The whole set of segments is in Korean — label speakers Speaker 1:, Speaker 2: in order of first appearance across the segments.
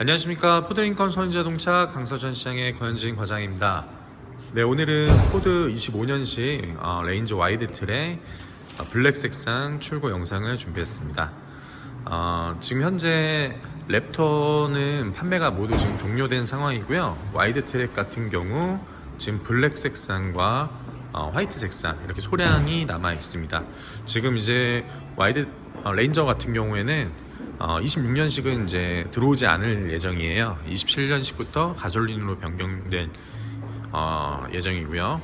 Speaker 1: 안녕하십니까 포드인컴 선자동차 강서전 시장의 권진 과장입니다. 네 오늘은 포드 25년식 어, 레인저 와이드 틀의 어, 블랙 색상 출고 영상을 준비했습니다. 어, 지금 현재 랩터는 판매가 모두 지금 종료된 상황이고요. 와이드 트랙 같은 경우 지금 블랙 색상과 어, 화이트 색상 이렇게 소량이 남아 있습니다. 지금 이제 와이드 어, 레인저 같은 경우에는 어, 26년식은 이제 들어오지 않을 예정이에요. 27년식부터 가솔린으로 변경된 어, 예정이고요.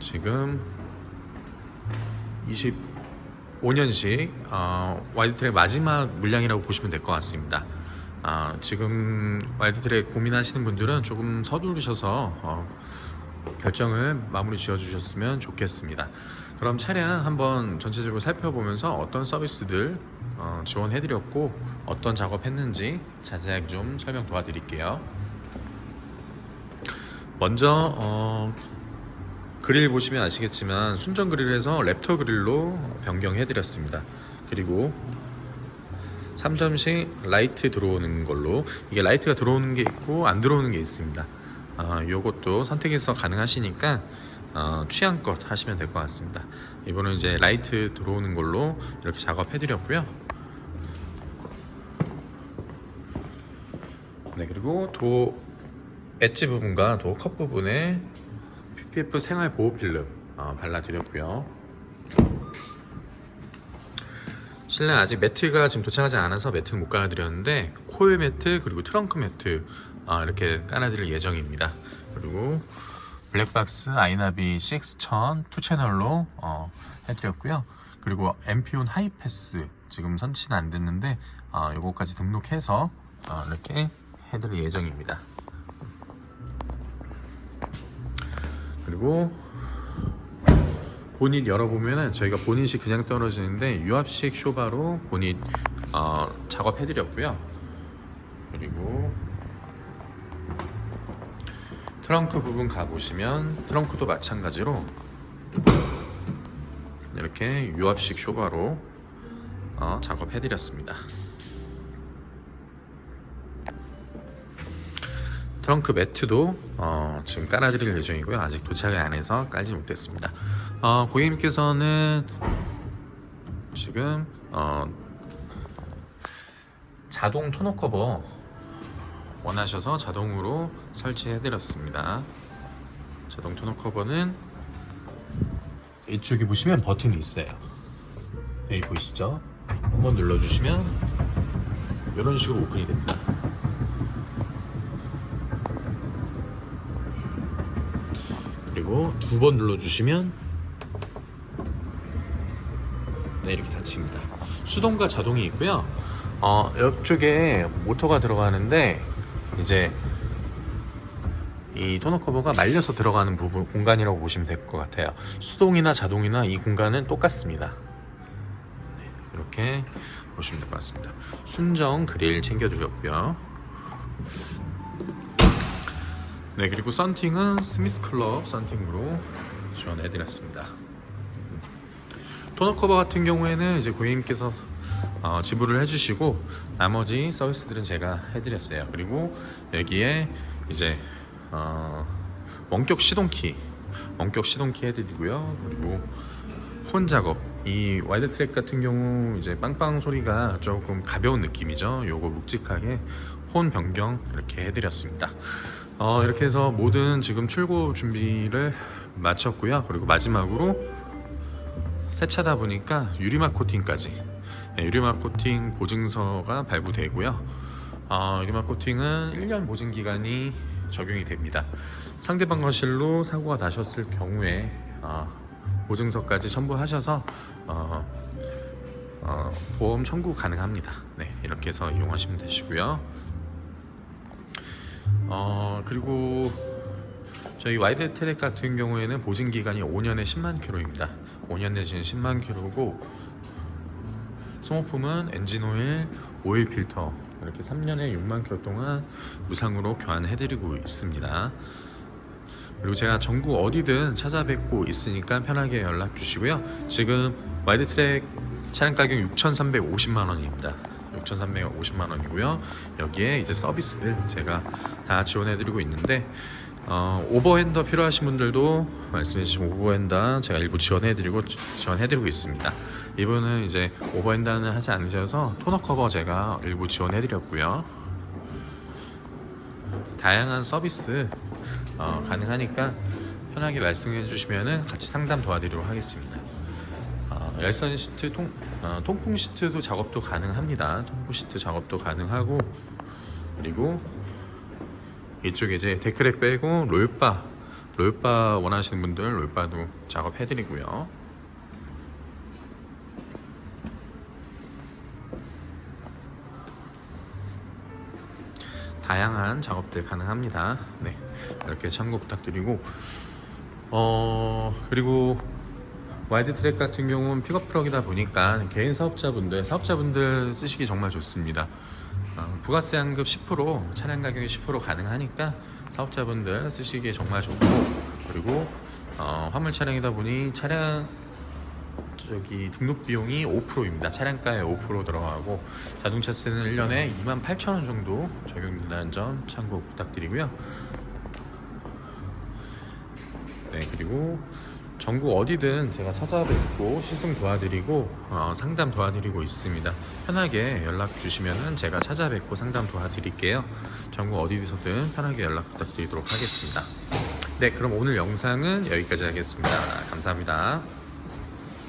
Speaker 1: 지금 25년식 어, 와이드트랙 마지막 물량이라고 보시면 될 것 같습니다. 아, 지금 와이드트랙 고민하시는 분들은 조금 서두르셔서 어, 결정을 마무리 지어주셨으면 좋겠습니다. 그럼 차량 한번 전체적으로 살펴보면서 어떤 서비스들 어, 지원해드렸고 어떤 작업했는지 자세하게 좀 설명 도와드릴게요. 먼저 어, 그릴 보시면 아시겠지만 순정 그릴에서 랩터 그릴로 변경해드렸습니다. 그리고 3점식 라이트 들어오는 걸로 이게 라이트가 들어오는 게 있고 안 들어오는 게 있습니다. 아, 요것도 선택해서 가능하시니까 어, 취향껏 하시면 될 것 같습니다. 이번은 이제 라이트 들어오는 걸로 이렇게 작업해 드렸고요. 네 그리고 도 엣지 부분과 도 컵 부분에 PPF 생활 보호 필름 어, 발라 드렸고요. 실내 아직 매트가 지금 도착하지 않아서 매트는 못 깔아드렸는데 코일 매트 그리고 트렁크 매트 아, 이렇게 깔아드릴 예정입니다. 그리고 블랙박스 아이나비 6000 2채널로 어, 해드렸고요. 그리고 엠피온 하이패스 지금 선치는 안 됐는데 어, 요거까지 등록해서 어, 이렇게 해드릴 예정입니다. 그리고 본닛 열어보면은 저희가 본닛이 그냥 떨어지는데 유압식 쇼바로 본닛 어, 작업해드렸고요. 그리고 트렁크 부분 가보시면 트렁크도 마찬가지로 이렇게 유압식 쇼바로 어, 작업해드렸습니다. 트렁크 매트도 어, 지금 깔아드릴 예정이고요. 아직 도착을 안 해서 깔지 못했습니다. 어, 고객님께서는 지금 어, 자동 토너 커버 원하셔서 자동으로 설치해드렸습니다. 자동 토너 커버는 이쪽에 보시면 버튼이 있어요. 여기 보이시죠? 한번 눌러주시면 이런 식으로 오픈이 됩니다. 그리고 두 번 눌러주시면 네 이렇게 닫힙니다. 수동과 자동이 있고요. 어, 옆쪽에 모터가 들어가는데 이제 이 토너 커버가 말려서 들어가는 부분 공간이라고 보시면 될 것 같아요. 수동이나 자동이나 이 공간은 똑같습니다. 네, 이렇게 보시면 될 것 같습니다. 순정 그릴 챙겨주셨고요. 네 그리고 썬팅은 스미스 클럽 썬팅으로 지원해드렸습니다. 토너 커버 같은 경우에는 이제 고객님께서 어, 지불을 해주시고 나머지 서비스들은 제가 해드렸어요. 그리고 여기에 이제 어, 원격 시동키, 원격 시동키 해드리고요. 그리고 혼 작업. 이 와이드 트랙 같은 경우 이제 빵빵 소리가 조금 가벼운 느낌이죠. 요거 묵직하게 혼 변경 이렇게 해드렸습니다. 어, 이렇게 해서 모든 지금 출고 준비를 마쳤고요. 그리고 마지막으로 세차다 보니까 유리막 코팅까지 네, 유리막 코팅 보증서가 발부되고요. 어, 유리막 코팅은 1년 보증 기간이 적용이 됩니다. 상대방 거실로 사고가 나셨을 경우에 어, 보증서까지 첨부하셔서 어, 어, 보험 청구 가능합니다. 네, 이렇게 해서 이용하시면 되시고요. 어, 그리고 저희 와이드 트랙 같은 경우에는 보증 기간이 5년에 10만 킬로입니다. 5년 내지는 10만 킬로고 소모품은 엔진 오일, 오일 필터 이렇게 3년에 6만 킬로 동안 무상으로 교환해드리고 있습니다. 그리고 제가 전국 어디든 찾아뵙고 있으니까 편하게 연락 주시고요. 지금 와이드 트랙 차량 가격 6,350만 원입니다. 6,350만 원이고요. 여기에 이제 서비스들 제가 다 지원해드리고 있는데 어, 오버핸더 필요하신 분들도 말씀해주신 오버핸더 제가 일부 지원해드리고 지원해드리고 있습니다. 이분은 이제 오버핸더는 하지 않으셔서 토너 커버 제가 일부 지원해드렸고요. 다양한 서비스 어, 가능하니까 편하게 말씀해 주시면 같이 상담 도와드리도록 하겠습니다. 어, 열선 시트, 통, 어, 통풍 시트도 작업도 가능합니다. 통풍 시트 작업도 가능하고 그리고 이쪽에 이제 데크렉 빼고 롤바 롤바 원하시는 분들 롤바도 작업해 드리고요. 다양한 작업들 가능합니다. 네, 이렇게 참고 부탁드리고 어 그리고 와이드 트랙 같은 경우는 픽업 트럭이다 보니까 개인 사업자분들 사업자분들 쓰시기 정말 좋습니다. 어, 부가세 환급 10% 차량 가격이 10% 가능하니까 사업자분들 쓰시기에 정말 좋고 그리고 어, 화물 차량이다 보니 차량 저기 등록 비용이 5%입니다. 차량가에 5% 들어가고 자동차세는 1년에 2만 8천 원 정도 적용된다는 점 참고 부탁드리고요. 네 그리고 전국 어디든 제가 찾아뵙고 시승 도와드리고 어, 상담 도와드리고 있습니다. 편하게 연락 주시면은 제가 찾아뵙고 상담 도와드릴게요. 전국 어디서든 편하게 연락 부탁드리도록 하겠습니다. 네, 그럼 오늘 영상은 여기까지 하겠습니다. 감사합니다.